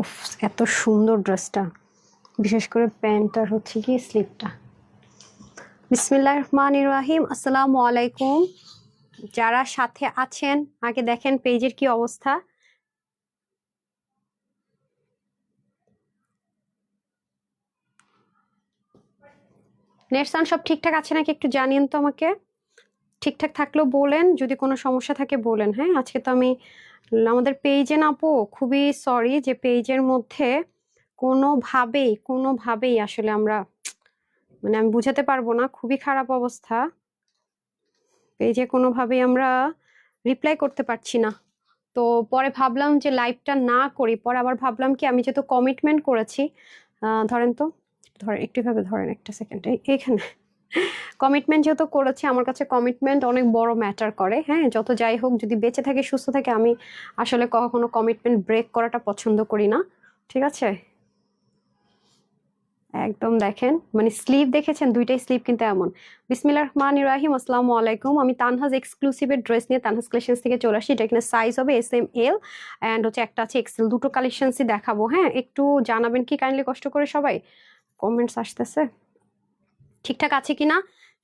উফ, এত সুন্দর ড্রেসটা। বিশেষ করে প্যান্ট আর হচ্ছে কি স্লিপটা। বিসমিল্লাহ রহমান রাহিম আসসালামু আলাইকুম। যারা সাথে আছেন, আগে দেখেন পেজের কি অবস্থা। নেট সাউন্ড সব ঠিকঠাক আছে নাকি একটু জানিয়েন তো আমাকে? ঠিকঠাক থাকলেও বলেন, যদি কোনো সমস্যা থাকে বলেন। হ্যাঁ আজকে তো আমি আমাদের পেজে না আপু, খুবই সরি যে পেজের মধ্যে কোনোভাবেই কোনোভাবেই আসলে আমরা মানে আমি বুঝাতে পারব না, খুবই খারাপ অবস্থা। পেজে কোনোভাবেই আমরা রিপ্লাই করতে পারছি না। তো পরে ভাবলাম যে লাইভটা না করি, পরে আবার ভাবলাম কি, আমি যেহেতু কমিটমেন্ট করেছি ধরেন তো, ধরেন একটুভাবে ধরেন একটা সেকেন্ড এইখানে। কমিটমেন্ট যেহেতু করেছি, আমার কাছে কমিটমেন্ট অনেক বড় ম্যাটার করে। হ্যাঁ যত যাই হোক, যদি বেঁচে থাকে, সুস্থ থাকে, আমি আসলে কখনো কমিটমেন্ট ব্রেক করাটা পছন্দ করি না। ঠিক আছে? একদম দেখেন মানে স্লিভ দেখেছেন? দুইটাই স্লিভ কিন্তু এমন। বিসমিল্লাহ রহমান রাহিম আসসালামু আলাইকুম। আমি তানহাজ এক্সক্লুসিভের ড্রেস নিয়ে তানহাজ কালেকশনস থেকে চলে আসি। এটা এখানে সাইজ হবে এস এম এল অ্যান্ড হচ্ছে একটা আছে এক্সেল দুটো কালেকশনসই দেখাবো। হ্যাঁ একটু জানাবেন কি? কাইন্ডলি কষ্ট করে সবাই। কমেন্টস আসতেছে। ঠিকঠাক আছে কিনা?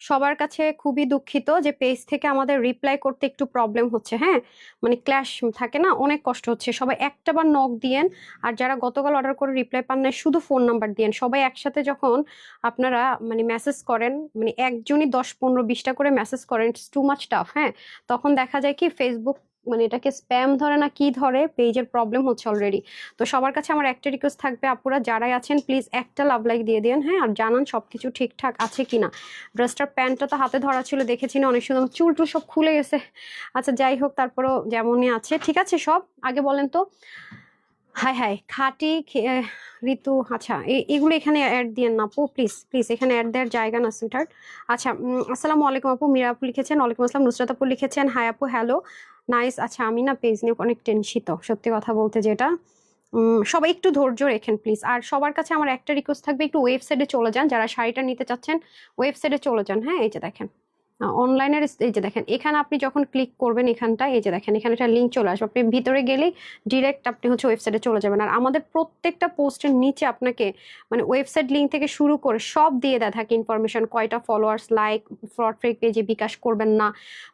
সবার কাছে খুবই দুঃখিত যে পেজ থেকে আমাদের রিপ্লাই করতে একটু প্রবলেম হচ্ছে হ্যাঁ? মানে ক্ল্যাশ থাকে না? অনেক কষ্ট হচ্ছে। সবাই একটা বার নক দিয়েন, আর যারা গতকাল অর্ডার করে রিপ্লাই পান না শুধু ফোন নাম্বার দিয়েন। সবাই একসাথে যখন আপনারা মানে মেসেজ করেন মানে একজনই দশ, পনেরো, বিশটা করে মেসেজ করেন ইটস টু মাচ টাফ হ্যাঁ? তখন দেখা যায় কি ফেসবুক মানে এটাকে স্প্যাম ধরে না কি ধরে পেজের প্রবলেম হচ্ছে অলরেডি তো সবার কাছে আমার একটা রিকোয়েস্ট থাকবে, আপুরা যারাই আছেন প্লিজ একটা লাভ লাইক দিয়ে দিন হ্যাঁ আর জানান সব কিছু ঠিকঠাক আছে কিনা। ড্রেসটার প্যান্টটা তো হাতে ধরা ছিল, দেখেছি না, অনেক সুন্দর চুল টুল সব খুলে গেছে। আচ্ছা যাই হোক, তারপরও যেমনই আছে। ঠিক আছে, সব? আগে বলেন তো। হাই হাই, খাটি ঋতু আচ্ছা এগুলো এখানে অ্যাড দিয়েন না আপু প্লিজ প্লিজ এখানে অ্যাড দেওয়ার জায়গা না সুইটার আচ্ছা আসসালামু আলাইকুম আপু, মীরা আপু লিখেছেন, ওয়ালাইকুম আসসালাম, নুসরাত আপু লিখেছেন, হাই আপু হ্যালো নাইস আচ্ছা আমি না পেজ নিয়ে অনেক টেনশিত সত্যি কথা বলতে যেটা। সবাই একটু ধৈর্য রেখেন প্লিজ আর সবার কাছে আমার একটা রিকোয়েস্ট থাকবে, একটু ওয়েবসাইটে চলে যান। যারা শাড়িটা নিতে চাচ্ছেন ওয়েবসাইটে চলে যান। হ্যাঁ এই যে দেখেন। অনলাইনের এই যে দেখেন, এখানে আপনি যখন ক্লিক করবেন এখানটা এই যে দেখেন, এখানে একটা লিঙ্ক চলে আসবে। আপনি ভিতরে গেলেই ডিরেক্ট আপনি হচ্ছে ওয়েবসাইটে চলে যাবেন। আর আমাদের প্রত্যেকটা পোস্টের নিচে আপনাকে মানে ওয়েবসাইট লিঙ্ক থেকে শুরু করে সব দিয়ে দেওয়া থাকে ইনফরমেশন কয়টা ফলোয়ার্স লাইক ফ্রড ফ্রেক পেজে বিকাশ করবেন না।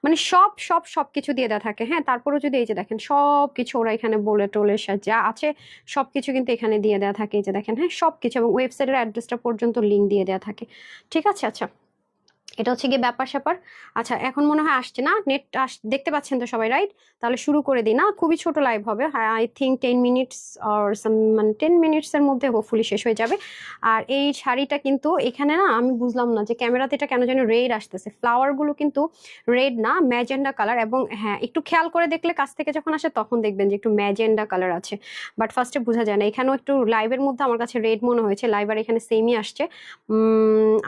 মানে সব সব সব কিছু দিয়ে দেওয়া থাকে। হ্যাঁ তারপরেও যদি এই যে দেখেন, সব কিছু ওরা এখানে বলে টোলে যা আছে, সব কিছু কিন্তু এখানে দিয়ে দেওয়া থাকে। এই যে দেখেন হ্যাঁ সব কিছু এবং ওয়েবসাইটের অ্যাড্রেসটা পর্যন্ত লিঙ্ক দিয়ে দেওয়া থাকে। ঠিক আছে? আচ্ছা। এটা হচ্ছে গিয়ে ব্যাপার স্যাপার। আচ্ছা এখন মনে হয় আসছে না। নেট আস, দেখতে পাচ্ছেন তো সবাই রাইট তাহলে শুরু করে দিই, না? খুবই ছোট লাইভ হবে। I think ten minutes or some মানে টেন মিনিটসের মধ্যে হোপফুলি শেষ হয়ে যাবে। আর এই শাড়িটা কিন্তু এখানে না, আমি বুঝলাম না যে ক্যামেরাতে এটা কেন যেন রেড আসতেছে। ফ্লাওয়ারগুলো কিন্তু রেড না ম্যাজেন্ডা কালার এবং হ্যাঁ একটু খেয়াল করে দেখলে কাছ থেকে যখন আসে তখন দেখবেন যে একটু ম্যাজেন্ডা কালার আছে। বাট ফার্স্টে বোঝা যায় না। এখানেও একটু লাইভের মধ্যে আমার কাছে রেড মনে হয়েছে। লাইভ আর এখানে সেমই আসছে।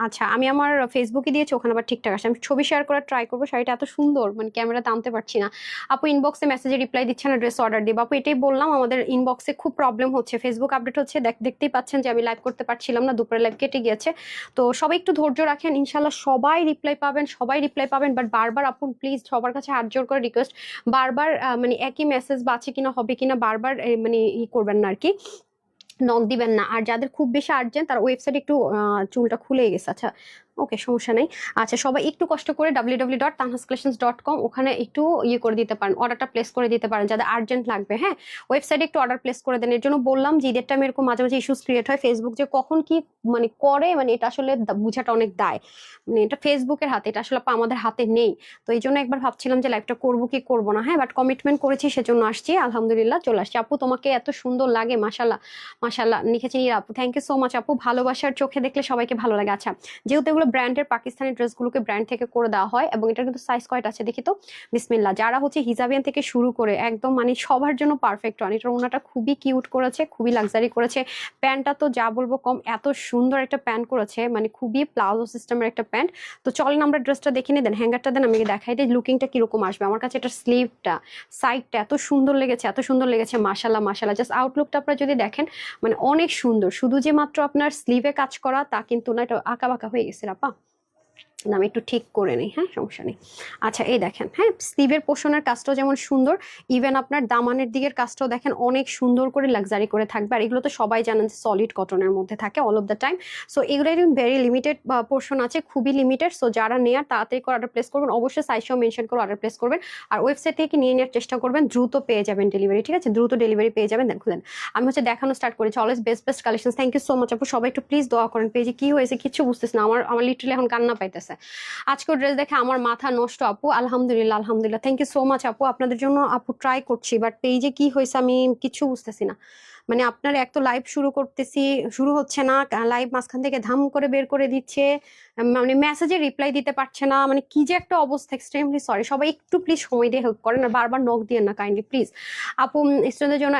আচ্ছা আমি আমার ফেসবুকে দিয়েছি ওখানে আবার ঠিকঠাক আসে। আমি ছবি শেয়ার করার ট্রাই করব, শাড়িটা এত সুন্দর মানে ক্যামেরাতে আনতে পারছি না। আপু ইনবক্সে মেসেজে রিপ্লাই দিচ্ছে না ড্রেস অর্ডার দিব আপু এটাই বললাম, আমাদের ইনবক্সে খুব প্রবলেম হচ্ছে। ফেসবুক আপডেট হচ্ছে, দেখ, দেখতেই পাচ্ছেন যে আমি লাইভ করতে পারছিলাম না, দুপুরে লাইভ কেটে গিয়েছে। তো সবাই একটু ধৈর্য রাখেন ইনশাল্লাহ সবাই রিপ্লাই পাবেন, সবাই রিপ্লাই পাবেন। বাট বারবার আপু প্লিজ সবার কাছে হাত জোর করে রিকোয়েস্ট বারবার মানে একই মেসেজ বা আছে কিনা, হবে কিনা, বারবার মানে ই করবেন না আর কি নক দিবেন না। আর যাদের খুব বেশি আর্জেন্ট তার ওয়েবসাইট একটু চুলটা খুলে গেছে। আচ্ছা ওকে, সমস্যা নেই। আচ্ছা সবাই একটু কষ্ট করে W W dot dot com ওখানে একটু ইয়ে করে দিতে পারেন অর্ডারটা প্লেস করে দিতে পারেন যাদের আর্জেন্ট লাগবে হ্যাঁ? ওয়েবসাইটে একটু অর্ডার প্লেস করে দেন, এর জন্য বললাম যে ঈদের টাইমে এরকম মাঝে মাঝে ইস্যুস ক্রিয়েট হয় ফেসবুক যে কখন কি মানে করে মানে এটা আসলে বোঝাটা অনেক দায়। মানে এটা ফেসবুকের হাতে, এটা আসলে আমাদের হাতে নেই। তো এই জন্য একবার ভাবছিলাম যে লাইভটা করব কি করব না হ্যাঁ? বাট কমিটমেন্ট করেছি, সেজন্য আসছি, আলহামদুলিল্লাহ চলে আসছি। আপু, তোমাকে এত সুন্দর লাগে মাসাল্লাহ মাসাল্লাহ লিখেছেন আপু থ্যাংক ইউ সো মাচ আপু, ভালোবাসার চোখে দেখলে সবাইকে ভালো লাগে। আচ্ছা যেহেতু এগুলো ব্র্যান্ডের পাকিস্তানি ড্রেসগুলোকে ব্র্যান্ড থেকে করে দেওয়া হয় এবং এটা কিন্তু সাইজ কয়টা আছে দেখি তো? বিসমিল্লা যারা হচ্ছে হিজাবিয়ান থেকে শুরু করে একদম মানে সবার জন্য পারফেক্ট ওয়ান এটার ওনাটা খুবই কিউট করেছে, খুবই লাক্সারি করেছে। প্যান্টটা তো যা বলব কম, এত সুন্দর একটা প্যান্ট করেছে মানে খুবই প্লাজো সিস্টেমের একটা প্যান্ট। তো চলেন আমরা ড্রেসটা দেখে নিয়ে দেন হ্যাঙ্গারটা দেন আমি দেখাই দিই লুকিংটা কীরকম আসবে। আমার কাছে এটা স্লিভটা সাইডটা এত সুন্দর লেগেছে, এত সুন্দর লেগেছে মাসাল্লাহ মাসাল্লাহ জাস্ট আউটলুকটা আপনারা যদি দেখেন মানে অনেক সুন্দর। শুধু যে মাত্র আপনার স্লিভে কাজ করা, তা কিন্তু না, এটা আঁকা বাঁকা হয়ে গেছে। আপা না, আমি একটু ঠিক করে নিই হ্যাঁ সমস্যা নেই। আচ্ছা এই দেখেন হ্যাঁ স্লিভের পোষণের কাজটাও যেমন সুন্দর ইভেন আপনার দামানের দিকের কাজটাও দেখেন অনেক সুন্দর করে লাক্সারি করে থাকবে, আর এগুলো তো সবাই জানেন যে সলিড কটনের মধ্যে থাকে all of the time so এগুলো ভেরি লিমিটেড পোর্শন আছে, খুবই লিমিটেড সো যারা নেয়ার তাড়াতাড়ি করে অর্ডার প্লেস করবেন, অবশ্যই সাইজটাও মেনশন করে অর্ডার প্লেস করবেন, আর ওয়েবসাইট থেকে নিয়ে নেওয়ার চেষ্টা করবেন, দ্রুত পেয়ে যাবেন ডেলিভারি ঠিক আছে? দ্রুত ডেলিভারি পেয়ে যাবেন দেন। খুলেন আমি হচ্ছে দেখানো স্টার্ট করেছি always best best collection thank you so much আপু, সবাই একটু প্লিজ দোয়া করেন পেজে কি হয়েছে, কিছু বুঝতেছে না, আমার আমার লিটারালি এখন কান্না পাইতেছে। আজকের ড্রেস দেখে আমার মাথা নষ্ট, আপু। আলহামদুলিল্লাহ আলহামদুলিল্লাহ। থ্যাংক ইউ সো মাচ আপু। আপনাদের জন্য, আপু ট্রাই করছি বাট পেজে কি হয়েছে আমি কিছু বুঝতেছি না। মানে আপনার এক তো লাইভ শুরু করতেছি, শুরু হচ্ছে না লাইভ মাঝখান থেকে ধাম করে বের করে দিচ্ছে মানে মেসেজে রিপ্লাই দিতে পারছে না মানে কি যে একটা অবস্থা এক্সট্রিমলি সরি সবাই একটু প্লিজ সময় দিয়ে হেল্প করেন আর বারবার নখ দিয়ে না কাইন্ডলি প্লিজ আপু স্টুডেন্টদের জন্য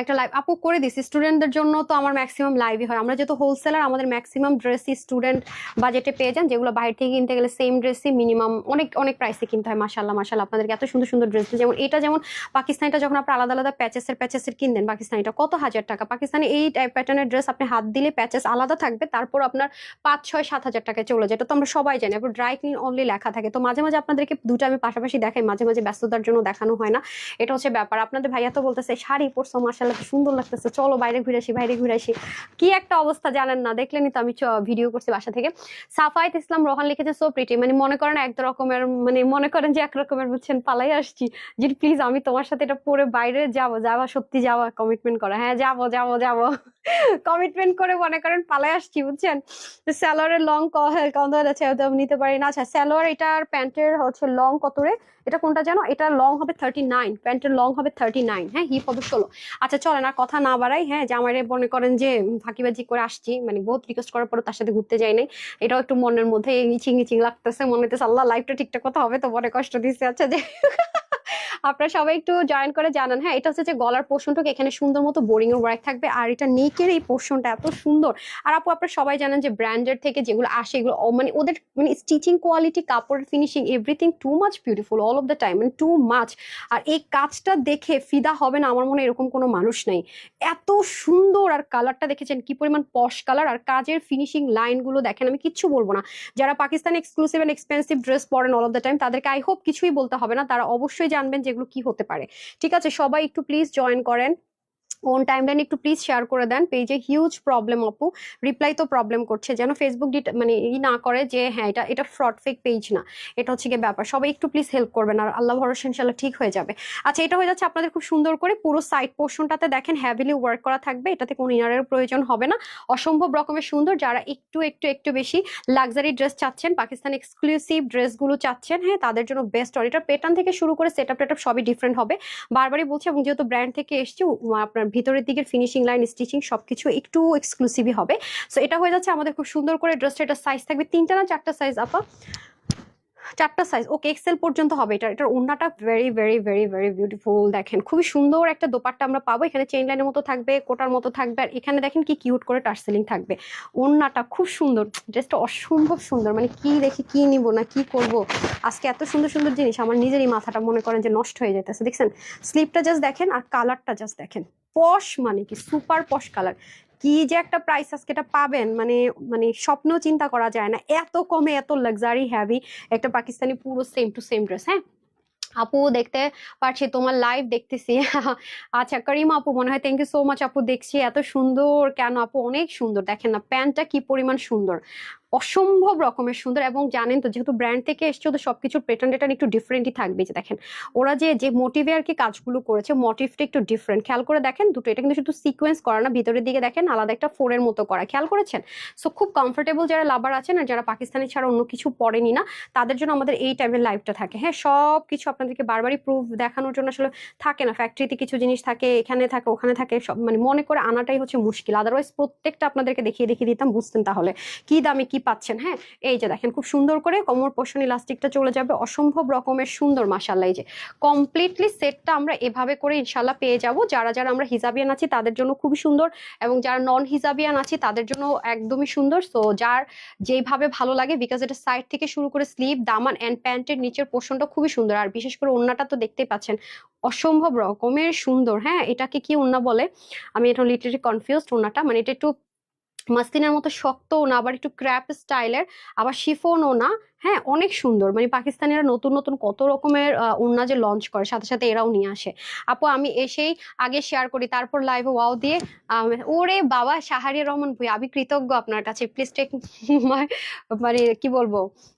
একটা লাইভ আপু করে দিছি স্টুডেন্টদের জন্য তো আমার ম্যাক্সিমাম লাইভই হয়। আমরা যেহেতু হোলসেলার আমাদের ম্যাক্সিমাম ড্রেসই স্টুডেন্ট বাজেটে পেয়ে যান। যেগুলো বাইরে থেকে কিনতে গেলে সেম ড্রেসই মিনিমাম অনেক অনেক প্রাইসে কিনতে হয় মাসাল্লাহ মাসাল্লাহ আপনাদেরকে এত সুন্দর সুন্দর ড্রেস যেমন এটা যেমন পাকিস্তানিটা যখন আপনি আলাদা আলাদা প্যাচেসের প্যাচেসের কিনবেন, পাকিস্তানিটা কত হাজার টাকা? পাকিস্তানি এই টাইপ প্যাটার্নের ড্রেস আপনি হাত দিলে প্যাচেস আলাদা থাকবে। তারপর আপনার পাঁচ, ছয়, সাত হাজার টাকায় চলে যায়। এটা তো আমরা সবাই জানি। আপনার ড্রাই ক্লিন অনলি লেখা থাকে। তো মাঝে মাঝে আপনাদেরকে দুটো আমি পাশাপাশি দেখাই। মাঝে মাঝে ব্যস্ততার জন্য দেখানো হয় না। এটা হচ্ছে ব্যাপার। আপনাদের ভাইয়া তো বলতেছে, শাড়ি পরছো মাসাল্লাহ সুন্দর লাগতেছে। চলো বাইরে ঘুরে আসি, বাইরে ঘুরে আসি। কি একটা অবস্থা জানেন না দেখলেনই তো আমি ভিডিও করছি বাসা থেকে। সাফায়েত ইসলাম রোহান লিখেছে সো প্রিটি মানে মনে করেন এক রকমের মানে মনে করেন যে এক রকমের বুঝছেন, পালাই আসছি। যে প্লিজ আমি তোমার সাথে এটা পরে বাইরে যাব, যাওয়া সত্যি যাওয়া কমিটমেন্ট করা। হ্যাঁ যাব যাব যাব। কমিটমেন্ট করে মনে করেন পালাই আসছি, বুঝছেন? স্যালোয়ারের লং কত আছে নিতে পারি না। আচ্ছা স্যালোয়ার এটার প্যান্টের হচ্ছে লং কত রে? এটা কোনটা জানো? এটা লং হবে থার্টি নাইন প্যান্টের লং হবে থার্টি নাইন হ্যাঁ হিপ হবে ষোলো। আচ্ছা চলেন আর কথা না বাড়াই হ্যাঁ যে আমার মনে করেন যে ফাঁকিবাজি করে আসছি মানে বহুত রিকোয়েস্ট করার পরে তার সাথে ঘুরতে যাই নাই। এটাও একটু মনের মধ্যে ইচিং ইচিং লাগতেছে, মনে হইতেছে, আল্লাহ লাইফটা ঠিকঠাক কথা হবে তো মনে কষ্ট দিচ্ছে আচ্ছা যে আপনারা সবাই একটু জয়েন করে জানান। হ্যাঁ এটা হচ্ছে যে গলার পোর্শনটুকু এখানে সুন্দর মতো বোরিং এর ওয়ার্ক থাকবে। আর এটা নেকের এই পোর্শনটা এত সুন্দর। আর আপু, আপনারা সবাই জানেন যে ব্র্যান্ডের থেকে যেগুলো আসে, এগুলো মানে ওদের মানে স্টিচিং কোয়ালিটি কাপড়ের finishing everything too much beautiful all of the time মানে টু মাচ আর এই কাজটা দেখে ফিদা হবে না আমার মনে এরকম কোনো মানুষ নেই। এত সুন্দর আর কালারটা দেখেছেন? কি পরিমাণ পশ কালার আর কাজের ফিনিশিং লাইনগুলো দেখেন, আমি কিচ্ছু বলব না। যারা Pakistan exclusive and expensive dress পরেন অল অফ দ্য টাইম তাদেরকে আই হোপ কিছুই বলতে হবে না। তারা অবশ্যই জানবেন যেগুলো কি হতে পারে। ঠিক আছে সবাই একটু প্লিজ জয়েন করেন। ওন টাইমলাইন একটু প্লিজ শেয়ার করে দেন। পেজে হিউজ প্রবলেম আপু রিপ্লাই তো প্রবলেম করছে। যেন ফেসবুক মানে ই না করে যে হ্যাঁ এটা এটা ফ্রড ফেক পেজ না। এটা হচ্ছে গিয়ে ব্যাপার। সবাই একটু প্লিজ হেল্প করবেন আর আল্লাহ ভরসা ইনশাল্লাহ ঠিক হয়ে যাবে। আচ্ছা এটা হয়ে যাচ্ছে আপনাদের খুব সুন্দর করে পুরো সাইড পোর্শনটাতে দেখেন হ্যাভিলি ওয়ার্ক করা থাকবে। এটাতে কোনো ইনারের প্রয়োজন হবে না। অসম্ভব রকমের সুন্দর যারা একটু একটু একটু বেশি লাক্সারি ড্রেস চাচ্ছেন, পাকিস্তান এক্সক্লুসিভ ড্রেসগুলো চাচ্ছেন হ্যাঁ তাদের জন্য বেস্ট আর এটা পেটার্ন থেকে শুরু করে সেট আপ সবই ডিফারেন্ট হবে। বারবারই বলছি, এবং যেহেতু ব্র্যান্ড থেকে এসছে আপনার ভিতরের দিকের ফিনিশিং লাইন স্টিচিং সবকিছু একটু এক্সক্লুসিভই হবে। সো এটা হয়ে যাচ্ছে আমাদের খুব সুন্দর করে ড্রেসটা এটা সাইজ থাকবে। তিনটা না চারটা সাইজ আপা? চারটা সাইজ ওকে এক্সেল পর্যন্ত হবে এটা। এটার ওড়নাটা very very very very beautiful দেখেন, খুবই সুন্দর একটা দোপাট্টা আমরা পাবো। এখানে চেইন লাইনের মতো থাকবে, কোটার মতো থাকবে। আর এখানে দেখেন কি কিউট করে টার্সেলিং থাকবে। ওড়নাটা খুব সুন্দর। ড্রেসটা অসম্ভব সুন্দর। মানে কি দেখি, কি নিব না, কি করব? আজকে এত সুন্দর সুন্দর জিনিস আমার নিজেরই মাথাটা মনে করেন যে নষ্ট হয়ে যেতেছে দেখছেন? স্লিপটা জাস্ট দেখেন আর কালারটা জাস্ট দেখেন। পশ মানে কি? Super posh colour. কি যে একটা প্রাইস আজকে এটা পাবেন মানে মানে স্বপ্ন চিন্তা করা যায় না। এত কমে, এত লাক্সারি হ্যাভি একটা পাকিস্তানি পুরো সেম টু সেম ড্রেস হ্যাঁ? আপু দেখতে পারছি, তোমার লাইভ দেখতেছি। আচ্ছা করিম আপু, মনে হয় থ্যাংক ইউ সো মাচ আপু, দেখছি এত সুন্দর কেন আপু? অনেক সুন্দর, দেখেন না, প্যান্টটা কি পরিমাণ সুন্দর। অসম্ভব রকমের সুন্দর এবং জানেন তো, যেহেতু ব্র্যান্ড থেকে এসছে, ওদের সবকিছুর প্যাটার্ন টেটার্ন একটু ডিফারেন্টই থাকবে, যে দেখেন, ওরা যে যে মোটিভে আর কি কাজগুলো করেছে মোটিভটা একটু ডিফারেন্ট খেয়াল করে দেখেন, দুটো, এটা কিন্তু শুধু সিকোয়েন্স করা না, ভিতরের দিকে দেখেন, আলাদা একটা ফোরের মতো করা। খেয়াল করেছেন? সো খুব কমফোর্টেবল যারা লাভার আছেন আর যারা পাকিস্তানি ছাড়া অন্য কিছু পড়েনি না, তাদের জন্য আমাদের এই টাইপের লাইফটা থাকে। হ্যাঁ সব কিছু আপনাদেরকে বারবারই প্রুফ দেখানোর জন্য আসলে থাকে না ফ্যাক্টরিতে কিছু জিনিস থাকে, এখানে থাকে, ওখানে থাকে, সব মানে মনে করে আনাটাই হচ্ছে মুশকিল। আদারওয়াইজ প্রত্যেকটা আপনাদেরকে দেখিয়ে দেখিয়ে দিতাম, বুঝতেন তাহলে। কি দামে, কি পাচ্ছেন? হ্যাঁ এই যে দেখেন, খুব সুন্দর করে কোমর পোষণ ইলাস্টিকটা চলে যাবে। অসম্ভব রকমের সুন্দর মাসাল্লাহ এই যে কমপ্লিটলি সেটটা আমরা এভাবে করে ইনশাল্লাহ পেয়ে যাব। যারা যারা আমরা হিজাবিয়ান আছি, তাদের জন্য খুবই সুন্দর এবং যারা নন হিজাবিয়ান আছি, তাদের জন্য একদমই সুন্দর। সো যার যেভাবে ভালো লাগে বিকজ এটা সাইড থেকে শুরু করে স্লিভ দামান অ্যান্ড প্যান্টের নিচের পোষণটা খুবই সুন্দর। আর বিশেষ করে ওড়নাটা তো দেখতেই পাচ্ছেন, অসম্ভব রকমের সুন্দর। হ্যাঁ এটাকে কি ওড়না বলে? আমি এটা লিটারি কনফিউজড ওড়নাটা মানে এটা একটু মাস্তিনের মতো শক্তও না আবার একটু ক্র্যাপ স্টাইলের আবার শিফনও না। হ্যাঁ অনেক সুন্দর। মানে পাকিস্তানিরা নতুন নতুন কত রকমের ওড়না যে লঞ্চ করে, সাথে সাথে এরাও নিয়ে আসে। আপু, আমি এসেই আগে শেয়ার করি, তারপর লাইভে ওয়াও দিয়ে ওরে বাবা শাহারিয়া রহমান ভুই, আমি কৃতজ্ঞ আপনার কাছে। প্লিজ টেক মাই মানে কি বলব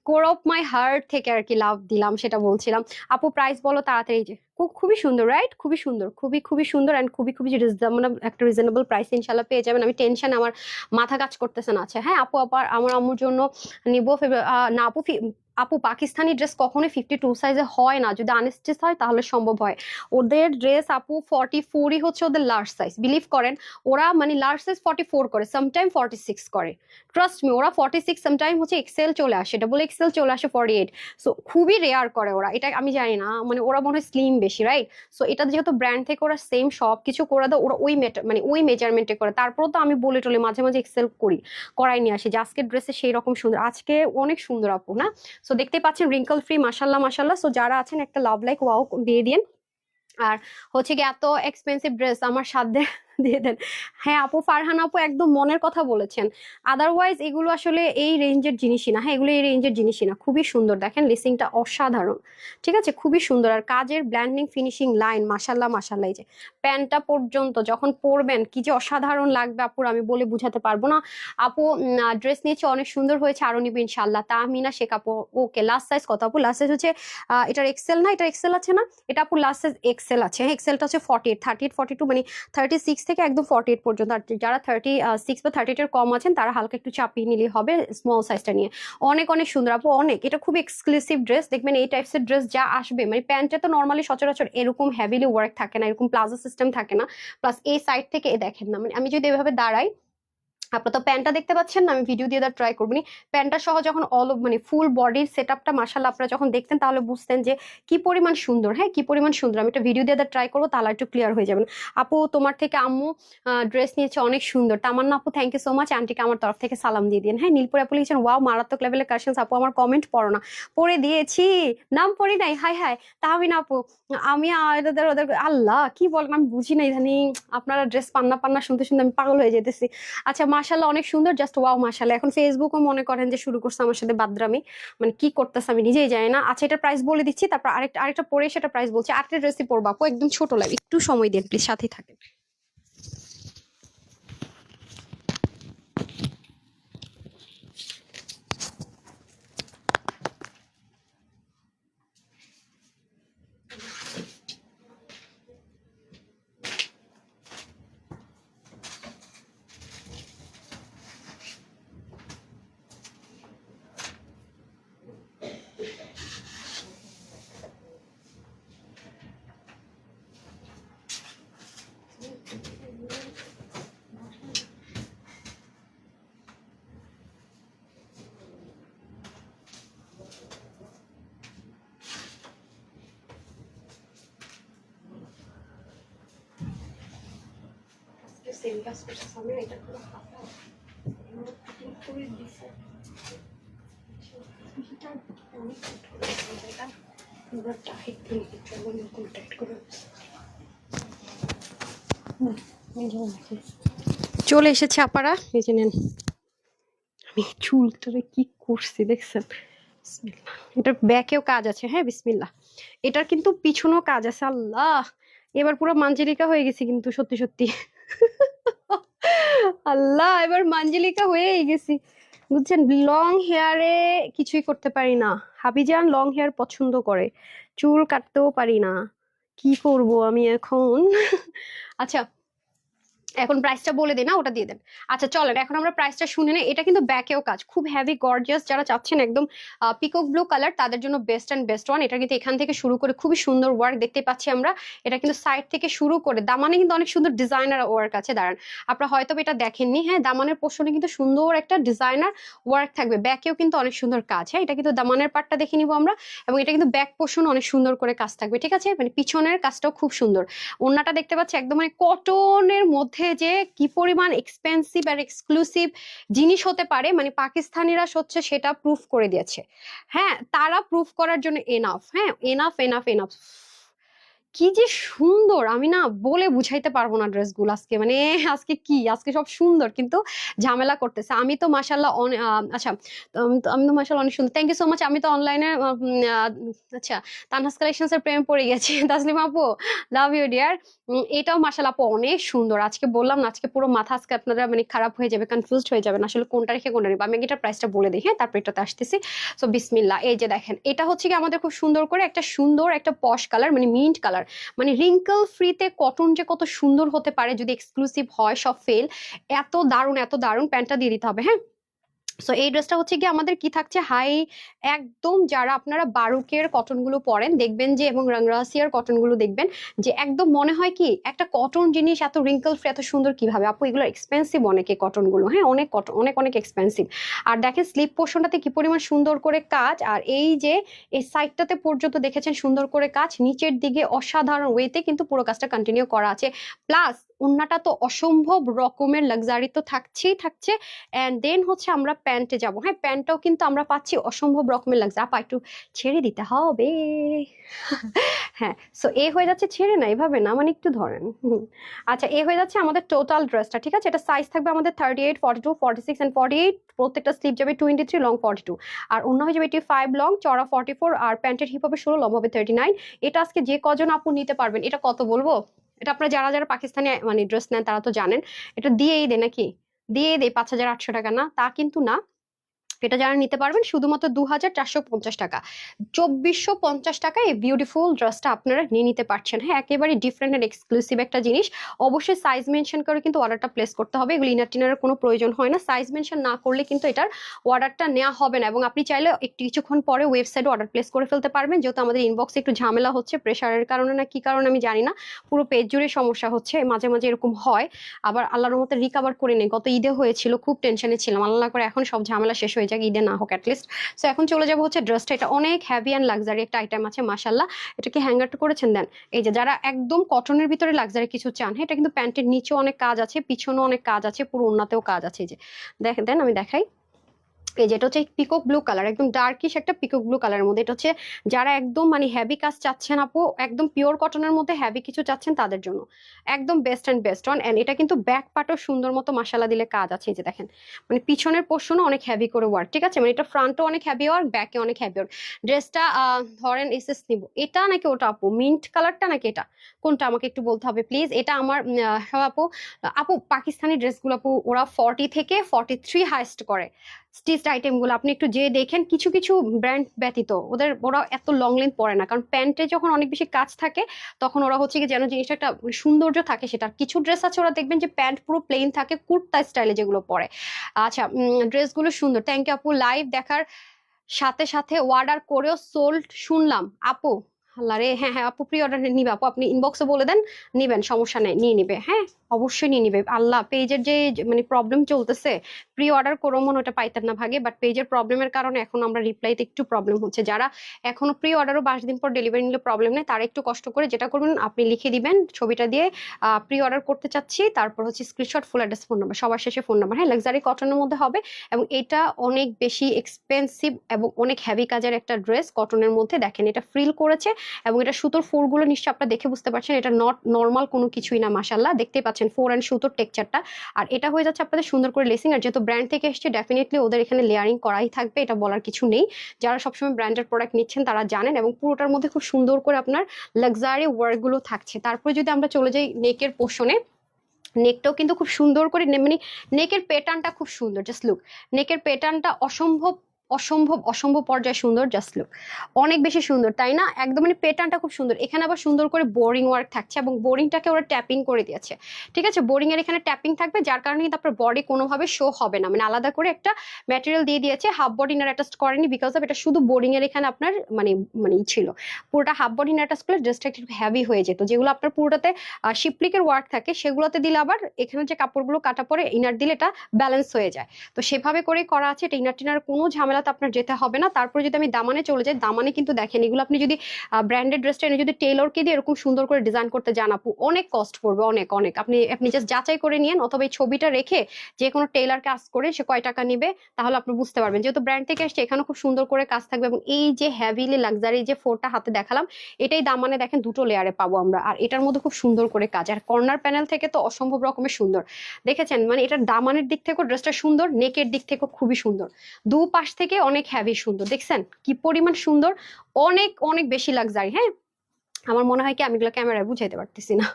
কোর অফ মাই হার্ট থেকে আর কি লাভ দিলাম, সেটা বলছিলাম। আপু প্রাইস বলো তাড়াতাড়ি যে খুবই সুন্দর রাইট খুবই সুন্দর, খুবই খুবই সুন্দর অ্যান্ড খুবই খুবই রিজনেবল একটা রিজনেবল প্রাইস ইনশাল্লাহ পেয়ে যাবেন। আমি টেনশন আমার মাথা কাজ করতেছে না আচ্ছা হ্যাঁ? আপু, আবার আমার আম্মুর জন্য নিবো না, আপু feel আপু, পাকিস্তানি ড্রেস কখনোই ফিফটি টু সাইজে হয় না। যদি আনস্টিচ হয়, তাহলে সম্ভব হয়। ওদের ড্রেস আপু ফর্টি ফোরই হচ্ছে ওদের লার্জ সাইজ বিলিভ করেন, ওরা মানে লার্জ সাইজ ফর্টি ফোর করে সামটাইম ফর্টি সিক্স করে। ট্রাস্ট মি ওরা ফর্টি সিক্স সামটাইম হচ্ছে এক্সেল চলে আসে। ডাবল এক্সেল চলে আসে ফর্টি এইট সো খুবই রেয়ার করে ওরা। এটা আমি জানি না মানে ওরা মনে হয় স্লিম বেশি রাইট সো এটা যেহেতু ব্র্যান্ড থেকে ওরা সেম সব কিছু করে দেয় ওরা ওই মানে ওই মেজারমেন্টে করে। তারপরেও তো আমি বলে টলে মাঝে মাঝে এক্সেল করি, করাই নিয়ে আসি। যে আজকের ড্রেসে সেই রকম সুন্দর। আজকে অনেক সুন্দর আপু, না? সো দেখতে পাচ্ছেন রিঙ্কল ফ্রি মাসাল্লাহ মাসাল্লাহ সো যারা আছেন, একটা লাভ লাইক ওয়াও দিয়ে দিন। আর হচ্ছে কি এত এক্সপেন্সিভ ড্রেস আমার সাধ্যে দিয়ে দেন। হ্যাঁ আপু, ফারহান আপু একদম মনের কথা বলেছেন। আদারওয়াইজ এগুলো আসলে এই রেঞ্জের জিনিসই না। হ্যাঁ এগুলো এই রেঞ্জের জিনিসই না। খুবই সুন্দর। দেখেন লিসিংটা অসাধারণ। ঠিক আছে? খুবই সুন্দর। আর কাজের ব্ল্যান্ডিং ফিনিশিং লাইন মাসাল্লাহ মাসাল্লাহ যে প্যান্টটা পর্যন্ত যখন পরবেন, কি যে অসাধারণ লাগবে আপুর, আমি বলে বুঝাতে পারব না। আপু ড্রেস নিয়েছে, অনেক সুন্দর হয়েছে, আরও নিবে ইনশাল্লাহ। তাহমিনা শেখ আপু ওকে লাস্ট সাইজ কত আপু? লাস্ট সাইজ হচ্ছে এটার এক্সেল না? এটার এক্সেল আছে না? এটা আপু লাস্ট সাইজ এক্সেল আছে। হ্যাঁ এক্সেলটা হচ্ছে forty eight thirty eight forty two মানে থার্টি সিক্স থেকে একদম ফর্টি এইট পর্যন্ত। আর যারা থার্টি সিক্স বা থার্টি এইটের কম আছেন, তারা হালকা একটু চাপিয়ে নিলে হবে স্মল সাইজটা নিয়ে। অনেক অনেক সুন্দর। আপু, অনেক। এটা খুব এক্সক্লুসিভ ড্রেস দেখবেন এই টাইপসের ড্রেস যা আসবে মানে প্যান্টটা তো নর্মালি সচরাচর এরকম হ্যাভিলি ওয়ার্ক থাকে না, এরকম প্লাজো সিস্টেম থাকে না। প্লাস এই সাইড থেকে দেখেন না মানে আমি যদি এভাবে দাঁড়াই আপনার তো প্যান্টটা দেখতে পাচ্ছেন না, আমি ভিডিও দিয়ে দেওয়ার ট্রাই করব প্যান্টটা সহ যখন অল মানে ফুল বডির সেট আপটা মাসাল আপনারা যখন দেখতেন তাহলে বুঝতেন যে কি পরিমাণ সুন্দর হ্যাঁ কি পরিমাণ সুন্দর। আমি একটা ভিডিও দিয়ে দেওয়ার ট্রাই করব, তাহলে একটু ক্লিয়ার হয়ে যাবেন। আপু, তোমার থেকে আম্মু ড্রেস নিয়েছে অনেক সুন্দর। তামান্না আপু থ্যাংক ইউ সো মাচ আন্টিকে আমার তরফ থেকে সালাম দিয়ে দিন হ্যাঁ নীলপুর আপু লিখেছেন ওয়াও মারাত্মক লেভেলের কালেকশন আপু, আমার কমেন্ট পড়ো না। পড়ে দিয়েছি। নাম পড়ি নাই? হাই হাই তাহমিনা আপু, আমি ওদের ওদের, আল্লাহ, কি বলেন? আমি বুঝি না ইদানিং। আপনারা ড্রেস পান্না পান্না শুনতে শুনতে আমি পাগল হয়ে যেতেছি। আচ্ছা মাশাল্লাহ অনেক সুন্দর জাস্ট ওয়াও মাসাল্লাহ এখন ফেসবুকও মনে করেন যে শুরু করছে আমার সাথে বাদরামি। মানে কি করতেছে আমি নিজেই জানি না। আচ্ছা এটা প্রাইস বলে দিচ্ছি, তারপর আরেকটা আরেকটা পরে সেটা প্রাইস বলছি। আটটা ড্রেসই পরবো আপু, একদম ছোট লাগে। একটু সময় দেন প্লিজ সাথেই থাকেন। সেম কাজ করছে সামনে এটা পুরো ফাঁকা করে দিছে চলে এসেছে আপারা। যে নেন। আমি চুলটারে কি করছি দেখছেন। এটার ব্যাকেও কাজ আছে হ্যাঁ বিসমিল্লা এটার কিন্তু পিছনেও কাজ আছে আল্লাহ! এবার পুরো মাঞ্জলিকা হয়ে গেছি কিন্তু সত্যি সত্যি। আল্লাহ, এবার মাঞ্জলিকা হয়েই গেছি। বুঝছেন লং হেয়ারে কিছুই করতে পারি না। হাবিজান লং হেয়ার পছন্দ করে। চুল কাটতেও পারি না। কি করব আমি এখন? আচ্ছা এখন প্রাইসটা বলে দিই না, ওটা দিয়ে দেন। আচ্ছা চলেন, এখন আমরা প্রাইসটা শুনে নেই, এটা কিন্তু ব্যাকেও কাজ। খুব হেভি গর্জিয়াস যারা চাচ্ছেন একদম পিকক ব্লু কালার তাদের জন্য বেস্ট অ্যান্ড বেস্ট ওয়ান এটা কিন্তু এখান থেকে শুরু করে খুবই সুন্দর ওয়ার্ক দেখতে পাচ্ছি আমরা। এটা কিন্তু সাইড থেকে শুরু করে, দামানে কিন্তু অনেক সুন্দর ডিজাইনার ওয়ার্ক আছে, দাঁড়ান। আপনারা হয়তো এটা দেখেননি হ্যাঁ দামানের পোর্শনে কিন্তু সুন্দর একটা ডিজাইনার ওয়ার্ক থাকবে। ব্যাকেও কিন্তু অনেক সুন্দর কাজ হ্যাঁ এটা কিন্তু দামানের পার্টটা দেখে নিব আমরা। এবং এটা কিন্তু ব্যাক পোর্শন অনেক সুন্দর করে কাজ থাকবে, ঠিক আছে? মানে পিছনের কাজটাও খুব সুন্দর। ওড়নাটা দেখতে পাচ্ছি একদম মানে কটনের মধ্যে যে কি পরিমাণ এক্সপেন্সিভ আর এক্সক্লুসিভ জিনিস হতে পারে মানে পাকিস্তানিরা হচ্ছে সেটা প্রুফ করে দিয়েছে। হ্যাঁ তারা প্রুফ করার জন্য এনাফ হ্যাঁ এনাফ এনাফ এনাফ কি যে সুন্দর। আমি না বলে বুঝাইতে পারব না ড্রেসগুলো আজকে। মানে আজকে কি? আজকে সব সুন্দর, কিন্তু ঝামেলা করতেছে। আমি তো মাসাল্লাহ আচ্ছা আমি তো মাসাল্লাহ অনেক সুন্দর। থ্যাংক ইউ সো মাচ আমি তো অনলাইনে আচ্ছা তানহাস কালেকশনস এর প্রেমে পড়ে গেছি। তাসলিম আপু লাভ ইউ ডিয়ার এটাও মাসাল্লাহ আপু অনেক সুন্দর। আজকে বললাম না, আজকে পুরো মাথা আজকে আপনারা মানে খারাপ হয়ে যাবে কনফিউজড হয়ে যাবেন। আসলে কোনটা রেখে কোনটা নেবে? আমি এটার প্রাইসটা বলে দিই হ্যাঁ তারপর এটাতে আসতেছি। সো বিসমিল্লা এই যে দেখেন, এটা হচ্ছে কি আমাদের খুব সুন্দর করে একটা সুন্দর একটা পশ কালার মানে মিন্ট কালার মানে রিঙ্কল ফ্রিতে কটন যে কত সুন্দর হতে পারে যদি এক্সক্লুসিভ হয়, সব ফেল এত দারুণ এত দারুণ, প্যান্টটা দিয়ে দিতে হবে হ্যাঁ? সো এই ড্রেসটা হচ্ছে কি আমাদের কি থাকছে? হাই একদম যারা আপনারা বারুকের কটনগুলো পরেন, দেখবেন যে এবং রাংরাসিয়ার কটনগুলো দেখবেন যে একদম মনে হয় কি, একটা কটন জিনিস এত রিঙ্কল ফ্রি এত সুন্দর কীভাবে? আপু, এগুলো এক্সপেন্সিভ অনেকে কটনগুলো হ্যাঁ অনেক কটন অনেক অনেক এক্সপেন্সিভ আর দেখেন স্লিপ পোর্শনটাতে কি পরিমাণ সুন্দর করে কাজ। আর এই যে, এই সাইডটাতে পর্যন্ত দেখেছেন সুন্দর করে কাজ। নিচের দিকে অসাধারণ ওয়েতে কিন্তু পুরো কাজটা কন্টিনিউ করা আছে। প্লাস ওন্নাটা তো অসম্ভব রকমের লাক্সারি তো থাকছেই থাকছে। অ্যান্ড দেন হচ্ছে আমরা প্যান্টে যাব। হ্যাঁ প্যান্টটাও কিন্তু আমরা পাচ্ছি অসম্ভব রকমের লাগছে আপা, একটু ছেড়ে দিতে হবে। হ্যাঁ সো এ হয়ে যাচ্ছে ছেড়ে না, এভাবে না মানে একটু ধরেন। আচ্ছা এ হয়ে যাচ্ছে আমাদের টোটাল ড্রেসটা ঠিক আছে? এটা সাইজ থাকবে আমাদের thirty eight forty two forty six and forty eight প্রত্যেকটা স্লিপ যাবে twenty three long forty two আর অন্য হয়ে যাবে এটি ফাইভ লং চড়া ফর্টি ফোর আর প্যান্টের হিপ হবে ষোলো লং হবে থার্টি নাইন এটা আজকে যে কজন আপু নিতে পারবেন, এটা কত বলব? এটা আপনারা যারা যারা পাকিস্তানি মানে ড্রেস নেন তারা তো জানেন। এটা দিয়েই দেয় নাকি? দিয়েই দেয় পাঁচ হাজার আটশো টাকা, না? তা কিন্তু না। এটা যারা নিতে পারবেন শুধুমাত্র দু হাজার চারশো পঞ্চাশ টাকা। চব্বিশশো পঞ্চাশ টাকায় এই বিউটিফুল ড্রেসটা আপনারা নিয়ে নিতে পারছেন। হ্যাঁ একেবারে ডিফারেন্ট অ্যান্ড এক্সক্লুসিভ একটা জিনিস। অবশ্যই সাইজ মেনশন করে কিন্তু অর্ডারটা প্লেস করতে হবে। এগুলো ইনার টিনারের কোনো প্রয়োজন হয় না। সাইজ মেনশন না করলে কিন্তু এটার অর্ডারটা নেওয়া হবে না এবং আপনি চাইলে একটু কিছুক্ষণ পরে ওয়েবসাইটে অর্ডার প্লেস করে ফেলতে পারবেন। যেহেতু আমাদের ইনবক্সে একটু ঝামেলা হচ্ছে প্রেশারের কারণে না কি কারণে আমি জানি না। পুরো পেজ জুড়ে সমস্যা হচ্ছে, মাঝে মাঝে এরকম হয়। আবার আল্লাহর মতো রিকাভার করে নেই। গত ঈদে হয়েছিল, খুব টেনশনে ছিলাম। আল্লাহ করে এখন সব ঝামেলা শেষ হয়ে যাক ঈদে না হোক অ্যাটলিস্ট সো এখন চলে যাব হচ্ছে ড্রেসটা এটা অনেক হ্যাভি অ্যান্ড লাক্সারি একটা আইটেম আছে মাসাল্লাহ এটা কি হ্যাঙ্গারটা করেছেন? দেন, এই যে যারা একদম কটনের ভিতরে লাক্সারি কিছু চান হ্যাঁ এটা কিন্তু প্যান্টের নিচেও অনেক কাজ আছে, পিছনেও অনেক কাজ আছে, পুরো উন্নাতেও কাজ আছে, এই যে। দেখ, দেন আমি দেখাই। এই যেটা হচ্ছে পিকক ব্লু কালার একদম ডার্কিশ একটা পিকক ব্লু কালারের মধ্যে। এটা হচ্ছে যারা একদম মানে হ্যাভি কাজ চাচ্ছেন আপু, একদম পিওর কটনের মধ্যে হ্যাভি কিছু চাচ্ছেন তাদের জন্য। একদম best and best on and এটা কিন্তু ব্যাক পার্টও সুন্দর মতো মশালা দিলে কাজ আছে যে দেখেন। মানে পিছনের পোর্শনও অনেক হ্যাভি করে ওয়ার্ক ঠিক আছে? মানে এটা ফ্রন্টও অনেক হ্যাভি ওয়ার্ক ব্যাকে অনেক হ্যাভি ওয়ার্ক ড্রেসটা ধরেন এসএস নিব। এটা নাকি ওটা আপু? মিন্ট কালারটা নাকি এটা? কোনটা আমাকে একটু বলতে হবে প্লিজ এটা আমার সব আপু আপু, পাকিস্তানি ড্রেসগুলো আপু, ওরা ফর্টি থেকে ফর্টি থ্রি হাইস্ট করে। স্টিচড আইটেমগুলো, আপনি একটু যে দেখেন, কিছু কিছু ব্র্যান্ড ব্যতীত। ওদের, ওরা এত লং লেন্থ পরে না, কারণ প্যান্টে যখন অনেক বেশি কাজ থাকে, তখন ওরা হচ্ছে কি যেন জিনিসটা একটা সৌন্দর্য থাকে সেটা। কিছু ড্রেস আছে, ওরা দেখবেন যে প্যান্ট পুরো প্লেন থাকে, কুর্তা স্টাইলে যেগুলো পরে। আচ্ছা ড্রেসগুলো সুন্দর। থ্যাংক ইউ আপু লাইভ দেখার সাথে সাথে অর্ডার করেও সোল্ড শুনলাম। আপু আল্লাহ রে হ্যাঁ হ্যাঁ আপু প্রি অর্ডার নিবে আপু, আপনি ইনবক্সে বলে দেন, নিবেন, সমস্যা নেই, নিয়ে নিবে হ্যাঁ অবশ্যই নিয়ে নিবে। আল্লাহ পেজের যে মানে প্রবলেম চলতেছে প্রি অর্ডার করো মনে ওটা পাইতেন না ভাগে বাট পেজের প্রবলেমের কারণে এখন আমরা রিপ্লাইতে একটু প্রবলেম হচ্ছে। যারা এখনও প্রি অর্ডারও বাস দিন পর ডেলিভারি নিলে প্রবলেম নেই, তারা একটু কষ্ট করে যেটা করবেন, আপনি লিখে দিবেন, ছবিটা দিয়ে প্রি অর্ডার করতে চাচ্ছি, তারপর হচ্ছে screenshot full address phone number সবার শেষে ফোন নাম্বার হ্যাঁ লাক্সারি কটনের মধ্যে হবে, এবং এটা অনেক বেশি এক্সপেন্সিভ এবং অনেক হ্যাভি কাজের একটা ড্রেস কটনের মধ্যে দেখেন, এটা ফ্রিল করেছে এবং এটা সুতোর ফোরগুলো নিশ্চয়ই আপনারা দেখে বুঝতে পারছেন, এটা নট নর্মাল কোনো কিছুই না মাসাল্লাহ দেখতেই পাচ্ছেন ফোর অ্যান্ড সুতোর টেক্সচারটা আর এটা হয়ে যাচ্ছে আপনাদের সুন্দর করে লেসিং আর যেহেতু ব্র্যান্ড থেকে এসছে ডেফিনেটলি ওদের এখানে লেয়ারিং করাই থাকবে, এটা বলার কিছু নেই। যারা সবসময় ব্র্যান্ডের প্রোডাক্ট নিচ্ছেন, তারা জানেন, এবং পুরোটার মধ্যে খুব সুন্দর করে আপনার লাক্সারি ওয়ার্কগুলো থাকছে। তারপরে যদি আমরা চলে যাই নেকের পোষণে নেকটাও কিন্তু খুব সুন্দর করে মানে নেকের প্যাটার্নটা খুব সুন্দর জাস্ট লুক নেকের প্যাটার্নটা অসম্ভব অসম্ভব অসম্ভব পর্যায়ে সুন্দর জাস্ট লুক অনেক বেশি সুন্দর, তাই না? একদম মানে প্যাটার্নটা খুব সুন্দর। এখানে আবার সুন্দর করে বোরিং ওয়ার্ক থাকছে এবং বোরিংটাকে ওরা ট্যাপিং করে দিয়েছে। ঠিক আছে? বোরিং এর এখানে ট্যাপিং থাকবে, যার কারণে কিন্তু আপনার বডি কোনোভাবে শো হবে না। মানে আলাদা করে একটা ম্যাটেরিয়াল দিয়ে দিয়েছে হাফ বডি ইনার অ্যাটাচ করেনি বিকজ অফ এটা শুধু বোরিং এর এখানে আপনার মানে মানে ছিল। পুরোটা হাফ বডি ইনার অ্যাটাচ করলে ড্রেসটা একটু হ্যাভি হয়ে যেত। যেগুলো আপনার পুরোটাতে শিপলিকের ওয়ার্ক থাকে, সেগুলোতে দিলে আবার এখানে যে কাপড়গুলো কাটা পরে ইনার দিলে এটা ব্যালেন্স হয়ে যায়। তো সেভাবে করে করা আছে, এটা ইনার টিনার কোনো ঝামেলা ক্যামেরাতে আপনার যেতে হবে না। তারপরে যদি আমি দামানে চলে যাই, দামানে কিন্তু দেখেন, এগুলো আপনি যদি ব্র্যান্ডেড ড্রেসটা এনে যদি টেলরকে দিয়ে এরকম সুন্দর করে ডিজাইন করতে জান আপু, অনেক কস্ট পড়বে, অনেক অনেক। আপনি আপনি জাস্ট যাচাই করে নিয়েন, অথবা এই ছবিটা রেখে যে কোনো টেলার কাজ করে সে কয় টাকা নিবে, তাহলে আপনি বুঝতে পারবেন। যেহেতু ব্র্যান্ড থেকে আসছে এখানে খুব সুন্দর করে কাজ থাকবে এবং এই যে হ্যাভিলি লাক্সারি যে ফোরটা হাতে দেখালাম, এটাই দামানে দেখেন দুটো লেয়ারে পাবো আমরা। আর এটার মধ্যে খুব সুন্দর করে কাজ। আর কর্নার প্যানেল থেকে তো অসম্ভব রকমের সুন্দর। দেখেছেন? মানে এটার দামানের দিক থেকেও ড্রেসটা সুন্দর নেকের দিক থেকেও খুবই সুন্দর। দু পাশ থেকে অনেক হ্যাভি সুন্দর। দেখছেন? কি পরিমাণ সুন্দর? অনেক অনেক বেশি লাগজারি হ্যাঁ? আমার মনে হয় কি আমি ক্যামেরায় বুঝাইতে পারতেছি না।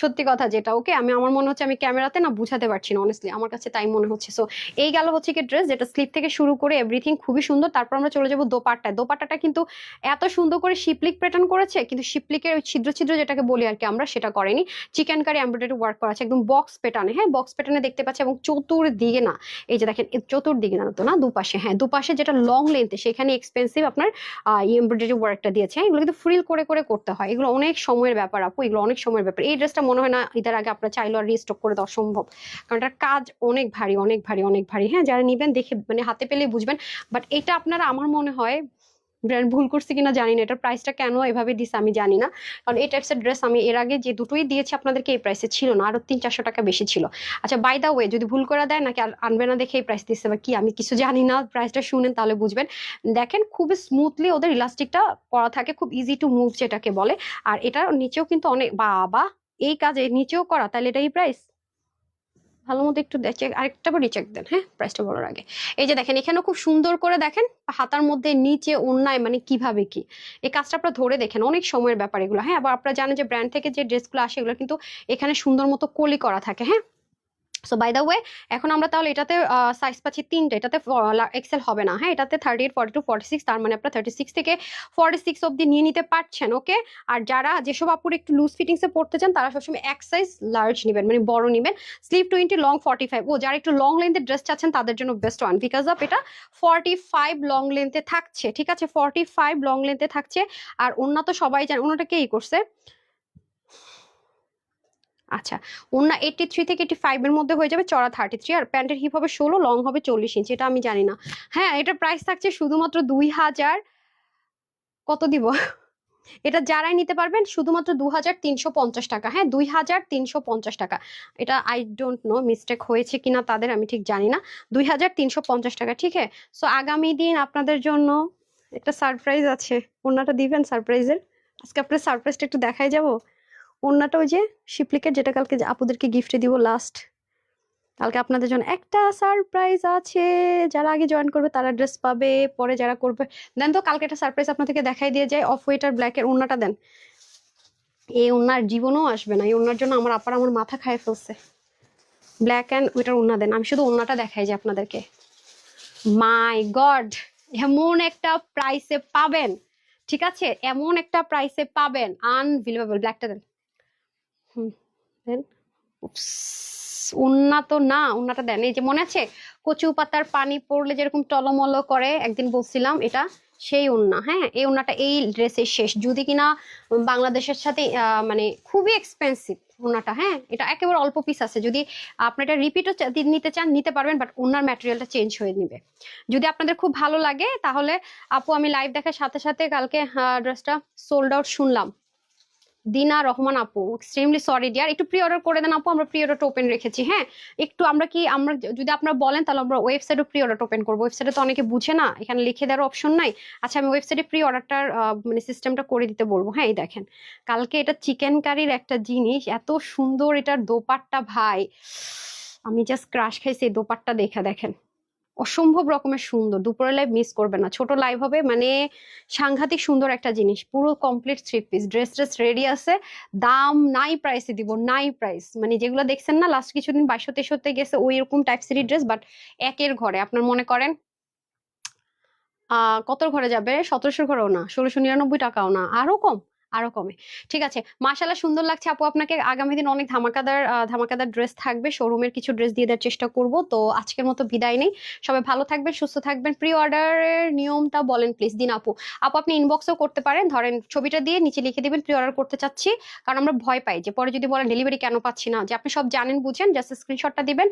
সত্যি কথা যেটা, ওকে? আমি, আমার মনে হচ্ছে আমি ক্যামেরাতে না বুঝাতে পারছি না অনেস্টলি আমার কাছে তাই মনে হচ্ছে। সো এই গেল হচ্ছে কি ড্রেস যেটা স্লিপ থেকে শুরু করে এভরিথিং খুবই সুন্দর, তারপর আমরা চলে যাব দোপাট্টায়। দোপাট্টাটা কিন্তু এত সুন্দর করে শিপলিক প্যাটার্ন করেছে, কিন্তু শিপলিকের ওই ছিদ্র ছিদ্র যেটাকে বলি আর কি আমরা, সেটা করেনি। চিকেন কারি এমব্রয়ডারি ওয়ার্ক করা আছে, একদম বক্স প্যাটার্নে হ্যাঁ? বক্স প্যাটার্নে দেখতে পাচ্ছি এবং চতুর্দিকে না, এই যে দেখেন চতুর্দিকে না তো না, দুপাশে হ্যাঁ? দুপাশে যেটা লং লেন্থে সেখানে এক্সপেন্সিভ আপনার এমব্রয়ডারি ওয়ার্কটা দিয়েছে হ্যাঁ? এগুলো কিন্তু ফ্রিল করে করে করতে হয়। এগুলো অনেক সময়ের ব্যাপার আপু, এগুলো অনেক সময়ের ব্যাপার। এই ড্রেসটা মনে হয় না ঈদের আগে আপনার চাইলে আর রিস্টক করে দেওয়া সম্ভব। কারণ এটার কাজ অনেক ভারী অনেক ভারী অনেক ভারী। হ্যাঁ যারা নিবেন দেখে মানে হাতে পেলেই বুঝবেন। বাট এটা আপনারা, আমার মনে হয় ব্র্যান্ড ভুল করছে কিনা জানি না। এটার প্রাইসটা কেন এভাবে দিছে আমি জানি না। কারণ এই টাইপসের ড্রেস আমি এর আগে যে দুটোই দিয়েছি আপনাদেরকে এই প্রাইসে ছিল না। আরও তিন, চারশো টাকা বেশি ছিল। আচ্ছা বাই দা ওয়ে যদি ভুল করে দেয় নাকি আর আনবে না দেখে এই প্রাইস দিচ্ছে বা কি, আমি কিছু জানি না। প্রাইসটা শুনেন তাহলে বুঝবেন। দেখেন খুবই স্মুথলি ওদের ইলাস্টিকটা করা থাকে। খুব ইজি টু মুভ যেটাকে বলে। আর এটার নিচেও কিন্তু অনেক, বাবা এই কাজে নিচেও করা, তাহলে এটাই প্রাইস ভালো মতো একটু চেক আরেকটা করে চেক দেন হ্যাঁ? প্রাইসটা বলার আগে। এই যে দেখেন, এখানেও খুব সুন্দর করে দেখেন, হাতার মধ্যে নিচে অন্যায় মানে কীভাবে কি। এই কাজটা আপনারা ধরে দেখেন, অনেক সময়ের ব্যাপার এগুলো হ্যাঁ? আবার আপনারা জানেন যে ব্র্যান্ড থেকে যে ড্রেসগুলো আসে, এগুলো কিন্তু এখানে সুন্দর মতো কলি করা থাকে হ্যাঁ? সো বাই দ্য ওয়ে এখন আমরা তাহলে এটাতে সাইজ পাচ্ছি তিনটে। এটাতে এক্সেল হবে না। হ্যাঁ এটাতে thirty eight forty two forty six তার মানে আপনার থার্টি সিক্স থেকে ফর্টি সিক্স অব্দি নিয়ে নিতে পারছেন ওকে আর যারা যেসব আপুর একটু লুজ ফিটিংসে পড়তে চান, তারা সবসময় এক সাইজ লার্জ নেবেন মানে বড় নেবেন। Sleeve twenty long forty five ও, যারা একটু লং লেন্থের ড্রেস চাচ্ছেন, তাদের জন্য বেস্ট ওয়ান বিকজ অফ এটা ফর্টি ফাইভ লং লেন্থে থাকছে, ঠিক আছে? ফর্টি ফাইভ লং লেন্থে থাকছে। আর অন্য তো সবাই জানে, অন্যটা কেই করছে? আচ্ছা ওনা এইটটি থ্রি থেকে এইটি ফাইভের মধ্যে হয়ে যাবে চড়া থার্টি থ্রি আর প্যান্টের হিপ হবে ষোলো লং হবে চল্লিশ ইঞ্চি এটা আমি জানি না। হ্যাঁ এটার প্রাইস থাকছে শুধুমাত্র দুই হাজার, কত দিব? এটা যারাই নিতে পারবেন শুধুমাত্র দু হাজার তিনশো পঞ্চাশ টাকা। হ্যাঁ দুই হাজার তিনশো পঞ্চাশ টাকা। এটা আই ডোন্ট নো মিস্টেক হয়েছে কিনা তাদের আমি ঠিক জানি না। দুই হাজার তিনশো পঞ্চাশ টাকা, ঠিক আছে? সো আগামী দিন আপনাদের জন্য একটা সারপ্রাইজ আছে। ওনাটা দিবেন সারপ্রাইজের আজকে আপনার সারপ্রাইজটা একটু দেখাই যাব? ওড়নাটা ওই যে শিপলিকের যেটা কালকে আপুদেরকে গিফটে দিব লাস্ট কালকে আপনাদের জন্য একটা সারপ্রাইজ আছে। যারা আগে জয়েন করবে তারা ড্রেস পাবে, পরে যারা করবে। দেন তো কালকে একটা সারপ্রাইজ আপনাদেরকে দেখাই দিয়ে যায় অফ হোয়াইট আর ব্ল্যাকের ওড়নাটা দেন। এই ওড়নার জীবনও আসবে না, এই ওড়নার জন্য আমার আপার আমার মাথা খায় ফেলছে। ব্ল্যাক অ্যান্ড ওইটার ওড়না দেন। আমি শুধু ওড়নাটা দেখাই যে আপনাদেরকে। মাই গড এমন একটা প্রাইসে পাবেন। ঠিক আছে? এমন একটা প্রাইসে পাবেন। আনবিলিভেবল ব্ল্যাকটা দেন। হুম উন্না তো না, উন্নাটা দেন। এই যে মনে আছে? কচু পাতার পানি পড়লে যেরকম টলমল করে, একদিন বলছিলাম এটা, সেই উন্না হ্যাঁ? এই উন্নাটা এই ড্রেসের শেষ। যদি কিনা বাংলাদেশের সাথে মানে খুবই এক্সপেন্সিভ উন্নাটা হ্যাঁ? এটা একেবারে অল্প পিস আছে। যদি আপনি এটা রিপিটও নিতে চান, নিতে পারবেন বাট উন্নার ম্যাটেরিয়ালটা চেঞ্জ হয়ে নিবে। যদি আপনাদের খুব ভালো লাগে, তাহলে আপু আমি লাইভ দেখার সাথে সাথে কালকে ড্রেসটা সোল্ড আউট শুনলাম। দিনা রহমান আপু এক্সট্রিমলি সরি ডিয়ার একটু প্রি অর্ডার করে দেন আপু, আমরা প্রি অর্ডার ওপেন রেখেছি হ্যাঁ? একটু আমরা কি, আমরা যদি আপনারা বলেন তাহলে আমরা ওয়েবসাইটে প্রি অর্ডার ওপেন করব। ওয়েবসাইটে তো অনেকে বুঝে না, এখানে লিখে দেওয়ার অপশন নাই। আচ্ছা আমি ওয়েবসাইটে প্রি অর্ডারটার মানে সিস্টেমটা করে দিতে বলব হ্যাঁ এই দেখেন। কালকে এটা চিকেন কারির একটা জিনিস, এত সুন্দর এটার দোপাট্টা, ভাই। আমি জাস্ট ক্রাশ খাইছি দোপাট্টা দেখে দেখেন। অসম্ভব রকমের সুন্দর। দুপুরের লাইভ মিস করবে না। ছোট লাইভ হবে মানে সাংঘাতিক সুন্দর একটা জিনিস। পুরো complete three piece dress dress ready আছে। দাম নাই প্রাইসে দিব, নাই প্রাইস মানে যেগুলো দেখছেন না লাস্ট কিছুদিন বাইশো তেষট্টি গেছে, ওই রকম টাইপ সিরি ড্রেস বাট একের ঘরে। আপনার মনে করেন? আহ কতর ঘরে যাবে? সতেরোশো ঘরেও না, ষোলোশো নিরানব্বই টাকাও না। আরও কম। আরও কমে। ঠিক আছে মাশাল্লাহ সুন্দর লাগছে আপু আপনাকে। আগামী দিন অনেক ধামাকাদার ধামাকাদার ড্রেস থাকবে শোরুমের কিছু ড্রেস দিয়ে দেওয়ার চেষ্টা করব। তো আজকের মতো বিদায় নেই। সবাই ভালো থাকবেন, সুস্থ থাকবেন। প্রি অর্ডারের নিয়মটা বলেন প্লিজ দিন আপু। আপু আপনি ইনবক্সও করতে পারেন। ধরেন ছবিটা দিয়ে নিচে লিখে দিবেন প্রি অর্ডার করতে চাচ্ছি। কারণ আমরা ভয় পাই যে পরে যদি বলেন ডেলিভারি কেন পাচ্ছি না। যে আপনি সব জানেন, বুঝেন জাস্ট স্ক্রিনশটটা দিবেন।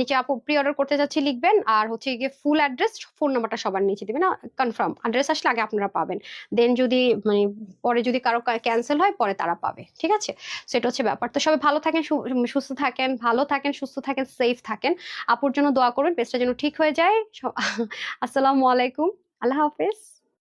নিচে আপু প্রি অর্ডার করতে চাচ্ছি লিখবেন। আর হচ্ছে গিয়ে ফুল অ্যাড্রেস ফোন নাম্বারটা সবার নিচে দিবেন। কনফার্ম অ্যাড্রেস আসলে আগে আপনারা পাবেন। দেন যদি মানে পরে যদি কারও ক্যান্সেল হয়, পরে তারা পাবে, ঠিক আছে? সেটা হচ্ছে ব্যাপার। তো সবাই ভালো থাকেন সুস্থ থাকেন, ভালো থাকেন, সুস্থ থাকেন সেফ থাকেন। আপুর জন্য দোয়া করবেন পেস্টটা যেন ঠিক হয়ে যায়। আসসালামু আলাইকুম। আল্লাহ হাফেজ।